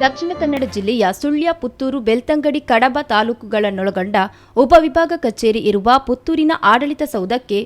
ದಕ್ಷಿಣ ಕನ್ನಡ ಜಿಲ್ಲೆಯ ಸುಳ್ಯ ಪುತ್ತೂರು ಬೆಳ್ತಂಗಡಿ ಕಡಬ ತಾಲೂಕುಗಳನ್ನೊಳಗೊಂಡ ಉಪವಿಭಾಗ ಕಚೇರಿ ಇರುವ ಪುತ್ತೂರಿನ ಆಡಳಿತ ಸೌಧಕ್ಕೆ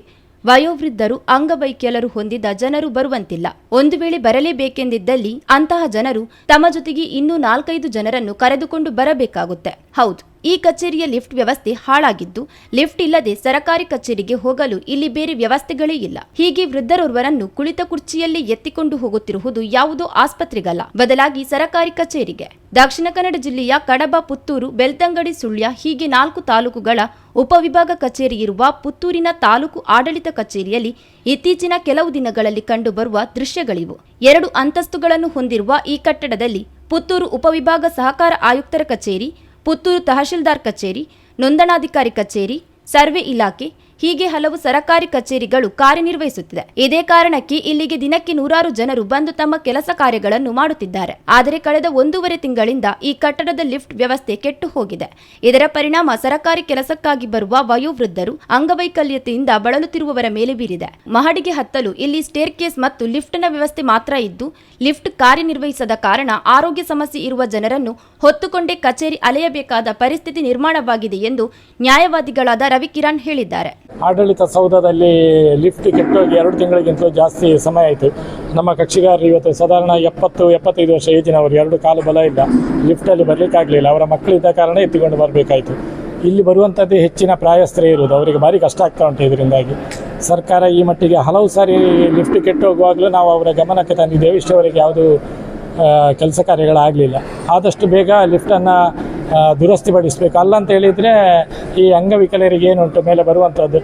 ವಯೋವೃದ್ಧರು ಅಂಗವೈಕಲ್ಯರು ಹೊಂದಿದ ಜನರು ಬರುವಂತಿಲ್ಲ. ಒಂದು ವೇಳೆ ಬರಲೇಬೇಕೆಂದಿದ್ದಲ್ಲಿ ಅಂತಹ ಜನರು ತಮ್ಮ ಜೊತೆಗೆ ಇನ್ನೂ ನಾಲ್ಕೈದು ಜನರನ್ನು ಕರೆದುಕೊಂಡು ಬರಬೇಕಾಗುತ್ತೆ. ಹೌದು, ಈ ಕಚೇರಿಯ ಲಿಫ್ಟ್ ವ್ಯವಸ್ಥೆ ಹಾಳಾಗಿದ್ದು, ಲಿಫ್ಟ್ ಇಲ್ಲದೆ ಸರಕಾರಿ ಕಚೇರಿಗೆ ಹೋಗಲು ಇಲ್ಲಿ ಬೇರೆ ವ್ಯವಸ್ಥೆಗಳೇ ಇಲ್ಲ. ಹೀಗೆ ವೃದ್ಧರೋರ್ವರನ್ನು ಕುಳಿತ ಕುರ್ಚಿಯಲ್ಲಿ ಎತ್ತಿಕೊಂಡು ಹೋಗುತ್ತಿರುವುದು ಯಾವುದೋ ಆಸ್ಪತ್ರೆಗಲ್ಲ. ಬದಲಾಗಿ ಸರಕಾರಿ ಕಚೇರಿಗೆ. ದಕ್ಷಿಣ ಕನ್ನಡ ಜಿಲ್ಲೆಯ ಕಡಬ, ಪುತ್ತೂರು, ಬೆಳ್ತಂಗಡಿ, ಸುಳ್ಯ ಹೀಗೆ ನಾಲ್ಕು ತಾಲೂಕುಗಳ ಉಪವಿಭಾಗ ಕಚೇರಿ ಇರುವ ಪುತ್ತೂರಿನ ತಾಲೂಕು ಆಡಳಿತ ಕಚೇರಿಯಲ್ಲಿ ಇತ್ತೀಚಿನ ಕೆಲವು ದಿನಗಳಲ್ಲಿ ಕಂಡುಬರುವ ದೃಶ್ಯಗಳಿವು. ಎರಡು ಅಂತಸ್ತುಗಳನ್ನು ಹೊಂದಿರುವ ಈ ಕಟ್ಟಡದಲ್ಲಿ ಪುತ್ತೂರು ಉಪವಿಭಾಗ ಸಹಕಾರ ಆಯುಕ್ತರ ಕಚೇರಿ ಪುತ್ತೂರು ತಹಶೀಲ್ದಾರ್ ಕಚೇರಿ ನೋಂದಣಾಧಿಕಾರಿ ಕಚೇರಿ ಸರ್ವೆ ಇಲಾಖೆ ಹೀಗೆ ಹಲವು ಸರಕಾರಿ ಕಚೇರಿಗಳು ಕಾರ್ಯನಿರ್ವಹಿಸುತ್ತಿದೆ. ಇದೇ ಕಾರಣಕ್ಕೆ ಇಲ್ಲಿಗೆ ದಿನಕ್ಕೆ ನೂರಾರು ಜನರು ಬಂದು ತಮ್ಮ ಕೆಲಸ ಕಾರ್ಯಗಳನ್ನು ಮಾಡುತ್ತಿದ್ದಾರೆ. ಆದರೆ ಕಳೆದ ಒಂದೂವರೆ ತಿಂಗಳಿಂದ ಈ ಕಟ್ಟಡದ ಲಿಫ್ಟ್ ವ್ಯವಸ್ಥೆ ಕೆಟ್ಟು ಹೋಗಿದೆ. ಇದರ ಪರಿಣಾಮ ಸರಕಾರಿ ಕೆಲಸಕ್ಕಾಗಿ ಬರುವ ವಯೋವೃದ್ಧರು ಅಂಗವೈಕಲ್ಯತೆಯಿಂದ ಬಳಲುತ್ತಿರುವವರ ಮೇಲೆ ಬೀರಿದೆ. ಮಹಡಿಗೆ ಹತ್ತಲು ಇಲ್ಲಿ ಸ್ಟೇರ್ ಕೇಸ್ ಮತ್ತು ಲಿಫ್ಟ್ನ ವ್ಯವಸ್ಥೆ ಮಾತ್ರ ಇದ್ದು, ಲಿಫ್ಟ್ ಕಾರ್ಯನಿರ್ವಹಿಸದ ಕಾರಣ ಆರೋಗ್ಯ ಸಮಸ್ಯೆ ಇರುವ ಜನರನ್ನು ಹೊತ್ತುಕೊಂಡೇ ಕಚೇರಿ ಅಲೆಯಬೇಕಾದ ಪರಿಸ್ಥಿತಿ ನಿರ್ಮಾಣವಾಗಿದೆ ಎಂದು ನ್ಯಾಯವಾದಿಗಳಾದ ರವಿಕಿರಣ್ ಹೇಳಿದ್ದಾರೆ. ಆಡಳಿತ ಸೌಧದಲ್ಲಿ ಲಿಫ್ಟ್ ಕೆಟ್ಟೋಗಿ ಎರಡು ತಿಂಗಳಿಗಿಂತಲೂ ಜಾಸ್ತಿ ಸಮಯ ಆಯಿತು ನಮ್ಮ ಕಕ್ಷಿಗಾರರು ಇವತ್ತು ಸಾಧಾರಣ ಎಪ್ಪತ್ತು, ಎಪ್ಪತ್ತೈದು ವರ್ಷ ಏಜಿನವರು ಎರಡು ಕಾಲು ಬಲ ಇಲ್ಲ. ಲಿಫ್ಟಲ್ಲಿ ಬರಲಿಕ್ಕಾಗಲಿಲ್ಲ ಅವರ ಮಕ್ಕಳಿದ್ದ ಕಾರಣ ಎತ್ತಿಕೊಂಡು ಬರಬೇಕಾಯಿತು. ಇಲ್ಲಿ ಬರುವಂಥದ್ದೇ ಹೆಚ್ಚಿನ ಪ್ರಾಯಸ್ಥರೇ ಇರುವುದು. ಅವರಿಗೆ ಭಾರಿ ಕಷ್ಟ ಆಗ್ತಾ ಉಂಟು ಇದರಿಂದಾಗಿ. ಸರ್ಕಾರ ಈ ಮಟ್ಟಿಗೆ ಹಲವು ಸಾರಿ ಲಿಫ್ಟ್ ಕೆಟ್ಟೋಗುವಾಗಲೂ ನಾವು ಅವರ ಗಮನಕ್ಕೆ ತಂದಿದ್ದೇವೆ. ಇಷ್ಟವರೆಗೆ ಯಾವುದು ಕೆಲಸ ಕಾರ್ಯಗಳಾಗಲಿಲ್ಲ. ಆದಷ್ಟು ಬೇಗ ಲಿಫ್ಟನ್ನು ದುರಸ್ತಿಪಡಿಸಬೇಕು ಅಲ್ಲಂತ ಹೇಳಿದರೆ ಈ ಅಂಗವಿಕಲರಿಗೆ ಏನುಂಟು ಮೇಲೆ ಬರುವಂಥದ್ದು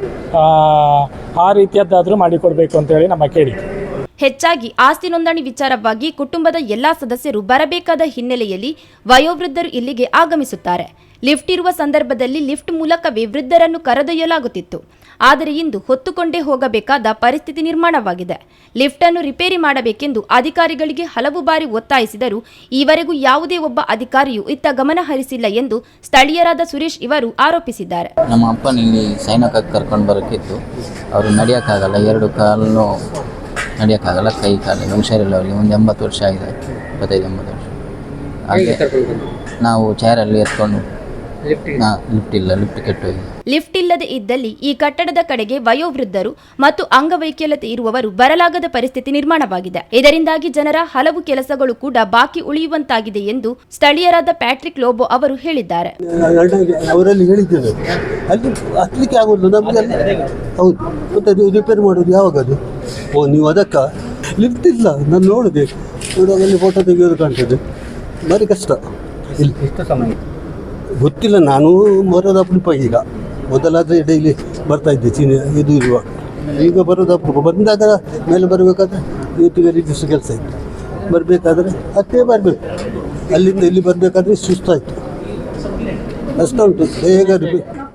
ಆ ರೀತಿಯದ್ದಾದರೂ ಮಾಡಿಕೊಡ್ಬೇಕು ಅಂತೇಳಿ ನಮ್ಮ ಕೇಳಿಕೆ. ಹೆಚ್ಚಾಗಿ ಆಸ್ತಿ ನೋಂದಣಿ ವಿಚಾರವಾಗಿ ಕುಟುಂಬದ ಎಲ್ಲಾ ಸದಸ್ಯರು ಬರಬೇಕಾದ ಹಿನ್ನೆಲೆಯಲ್ಲಿ ವಯೋವೃದ್ಧರು ಇಲ್ಲಿಗೆ ಆಗಮಿಸುತ್ತಾರೆ. ಲಿಫ್ಟ್ ಇರುವ ಸಂದರ್ಭದಲ್ಲಿ ಲಿಫ್ಟ್ ಮೂಲಕವೇ ವೃದ್ಧರನ್ನು ಕರೆದೊಯ್ಯಲಾಗುತ್ತಿತ್ತು. ಆದರೆ ಇಂದು ಹೊತ್ತುಕೊಂಡೇ ಹೋಗಬೇಕಾದ ಪರಿಸ್ಥಿತಿ ನಿರ್ಮಾಣವಾಗಿದೆ. ಲಿಫ್ಟ್ ಅನ್ನು ರಿಪೇರಿ ಮಾಡಬೇಕೆಂದು ಅಧಿಕಾರಿಗಳಿಗೆ ಹಲವು ಬಾರಿ ಒತ್ತಾಯಿಸಿದರೂ ಈವರೆಗೂ ಯಾವುದೇ ಒಬ್ಬ ಅಧಿಕಾರಿಯೂ ಇತ್ತ ಗಮನ ಹರಿಸಿಲ್ಲ ಎಂದು ಸ್ಥಳೀಯರಾದ ಸುರೇಶ್ ಇವರು ಆರೋಪಿಸಿದ್ದಾರೆ. ನಮ್ಮ ಅಪ್ಪನ ಇಲ್ಲಿ ಕರ್ಕೊಂಡು ಬರೋಕ್ಕಿತ್ತು ಅವರು ನಡೆಯೋಕ್ಕಾಗಲ್ಲ. ಎರಡು ಕಾಲು ನಡೆಯೋಕ್ಕಾಗಲ್ಲ. ಕೈ ಕಾಲು ಹುಷಾರಿಲ್ಲ ಅವರಿಗೆ ಒಂದು ಎಂಬತ್ತು ವರ್ಷ ಆಗಿದೆ. ಇಪ್ಪತ್ತೈದು ಎಂಬತ್ತು ವರ್ಷ. ಹಾಗೆ ನಾವು ಚೇರಲ್ಲಿ ಎತ್ಕೊಂಡು ಲಿಫ್ಟ್ ಇಲ್ಲ. ಲಿಫ್ಟ್ ಲಿಫ್ಟ್ ಇಲ್ಲದೆ ಇದ್ದಲ್ಲಿ ಈ ಕಟ್ಟಡದ ಕಡೆಗೆ ವಯೋವೃದ್ಧರು ಮತ್ತು ಅಂಗವೈಕಲ್ಯತೆ ಇರುವವರು ಬರಲಾಗದ ಪರಿಸ್ಥಿತಿ ನಿರ್ಮಾಣವಾಗಿದೆ. ಇದರಿಂದಾಗಿ ಜನರ ಹಲವು ಕೆಲಸಗಳು ಕೂಡ ಬಾಕಿ ಉಳಿಯುವಂತಾಗಿದೆ ಎಂದು ಸ್ಥಳೀಯರಾದ ಪ್ಯಾಟ್ರಿಕ್ ಲೋಬೋ ಅವರು ಹೇಳಿದ್ದಾರೆ. ಅವರಲ್ಲಿ ಹೇಳಿದ್ದೇವೆ. ಅಲ್ಲಿ ಆಗೋದು ನಮಗೆ ಹೌದು. ಮತ್ತೆ ರಿಪೇರ್ ಮಾಡೋದು ಯಾವಾಗ ಅದು? ಓ ನೀವು ಅದಕ್ಕೆ ಲಿಫ್ಟ್ ಇಲ್ಲ ನಾನು ನೋಡಿದೆ. ನೋಡುವಾಗ ಅಲ್ಲಿ ಫೋಟೋ ತೆಗೆಯೋದು ಕಾಣ್ತದೆ. ಭಾರಿ ಕಷ್ಟ. ಇಲ್ಲಿ ಎಷ್ಟು ಸಮಯ? ಗೊತ್ತಿಲ್ಲ ನಾನು ಬರೋದು ಅಪರೂಪ ಈಗ. ಮೊದಲಾದರೆ ಡೈಲಿ ಬರ್ತಾ ಇದ್ದೆ ಚೀನ ಇದು ಇರುವ. ಈಗ ಬರೋದು ಅಪರೂಪ. ಬಂದಾಗ ಮೇಲೆ ಬರಬೇಕಾದ್ರೆ ಇವತ್ತಿಗೆ ರಿಜಿಸ್ಟರ್ ಕೆಲಸ ಇತ್ತು. ಬರಬೇಕಾದ್ರೆ ಅಷ್ಟೇ ಬರಬೇಕು. ಅಲ್ಲಿಂದ ಇಲ್ಲಿ ಬರಬೇಕಾದ್ರೆ ಸುಸ್ತಾಯಿತು. ಕಷ್ಟ ಉಂಟು. ಬೇಗ